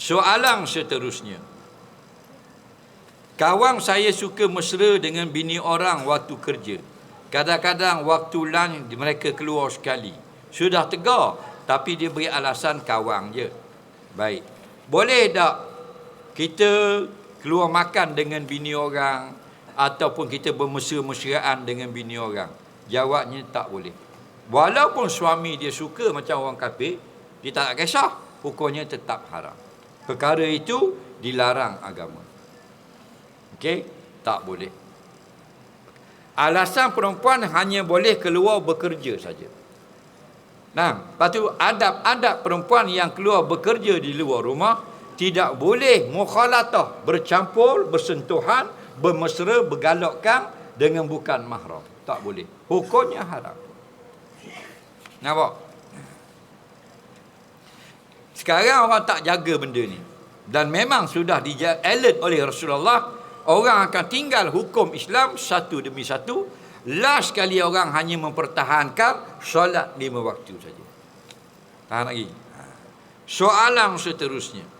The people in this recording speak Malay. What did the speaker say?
Soalan seterusnya. Kawan saya suka mesra dengan bini orang waktu kerja. Kadang-kadang waktu lunch mereka keluar sekali. Sudah tegar tapi dia beri alasan kawan je. Baik. Boleh tak kita keluar makan dengan bini orang ataupun kita bermesra-mesraan dengan bini orang? Jawabnya tak boleh. Walaupun suami dia suka macam orang kafir, dia tak kisah, hukumnya tetap haram. Perkara itu dilarang agama. Okey, tak boleh. Alasan perempuan hanya boleh keluar bekerja saja. Nah, lepas tu adab-adab perempuan yang keluar bekerja di luar rumah tidak boleh mukhalatah, bercampur, bersentuhan, bermesra, bergalakkan dengan bukan mahram. Tak boleh. Hukumnya haram. Nampak? Sekarang orang tak jaga benda ni. Dan memang sudah di alert oleh Rasulullah orang akan tinggal hukum Islam satu demi satu. Last sekali orang hanya mempertahankan solat lima waktu saja. Tahan lagi? Soalan seterusnya